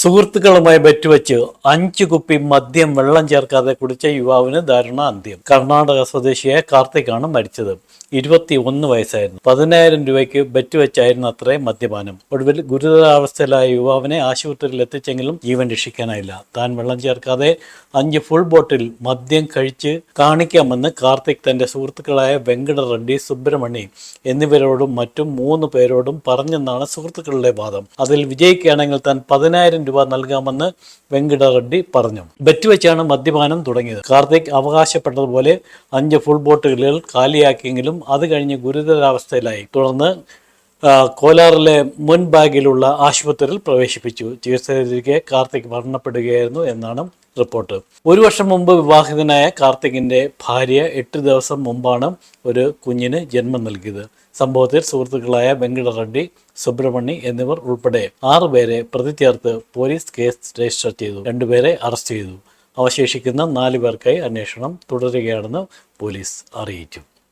സുഹൃത്തുക്കളുമായി ബെറ്റുവെച്ച് അഞ്ചു കുപ്പി മദ്യം വെള്ളം ചേർക്കാതെ കുടിച്ച യുവാവിന് ദാരുണ അന്ത്യം. കർണാടക സ്വദേശിയായ കാർത്തിക്കാണ് മരിച്ചത്. ഇരുപത്തി ഒന്ന് വയസ്സായിരുന്നു. പതിനായിരം രൂപയ്ക്ക് ബെറ്റ് വെച്ചായിരുന്നു അത്രേ മദ്യപാനം. ഒടുവിൽ ഗുരുതരാവസ്ഥയിലായ യുവാവിനെ ആശുപത്രിയിൽ എത്തിച്ചെങ്കിലും ജീവൻ രക്ഷിക്കാനായില്ല. താൻ വെള്ളം ചേർക്കാതെ അഞ്ച് ഫുൾ ബോട്ടിൽ മദ്യം കഴിച്ച് കാണിക്കാമെന്ന് കാർത്തിക് തന്റെ സുഹൃത്തുക്കളായ വെങ്കട റെഡ്ഡി സുബ്രഹ്മണി എന്നിവരോടും മറ്റും മൂന്ന് പേരോടും പറഞ്ഞെന്നാണ് സുഹൃത്തുക്കളുടെ വാദം. അതിൽ വിജയിക്കുകയാണെങ്കിൽ താൻ പതിനായിരം രൂപ നൽകാമെന്ന് വെങ്കിട റെഡ്ഡി പറഞ്ഞു. ബെറ്റ് വെച്ചാണ് മദ്യപാനം തുടങ്ങിയത്. കാർത്തിക് അവകാശപ്പെട്ടതുപോലെ അഞ്ച് ഫുൾ ബോട്ടുകളിൽ കാലിയാക്കിയെങ്കിലും അത് കഴിഞ്ഞ് ഗുരുതരാവസ്ഥയിലായി. തുടർന്ന് കോലാറിലെ മുൻ ബാഗിലുള്ള ആശുപത്രിയിൽ പ്രവേശിപ്പിച്ചു. ചികിത്സയിലിരിക്കെ കാർത്തിക് മരണപ്പെടുകയായിരുന്നു എന്നാണ് റിപ്പോർട്ട്. ഒരു വർഷം മുമ്പ് വിവാഹിതനായ കാർത്തികിന്റെ ഭാര്യ എട്ട് ദിവസം മുമ്പാണ് ഒരു കുഞ്ഞിന് ജന്മം നൽകിയത്. സംഭവത്തിൽ സുഹൃത്തുക്കളായ വെങ്കട റെഡ്ഡി സുബ്രഹ്മണി എന്നിവർ ഉൾപ്പെടെ ആറുപേരെ പ്രതി ചേർത്ത് പോലീസ് കേസ് രജിസ്റ്റർ ചെയ്തു. രണ്ടുപേരെ അറസ്റ്റ് ചെയ്തു. അവശേഷിക്കുന്ന നാലു പേർക്കായി അന്വേഷണം തുടരുകയാണെന്ന് പോലീസ് അറിയിച്ചു.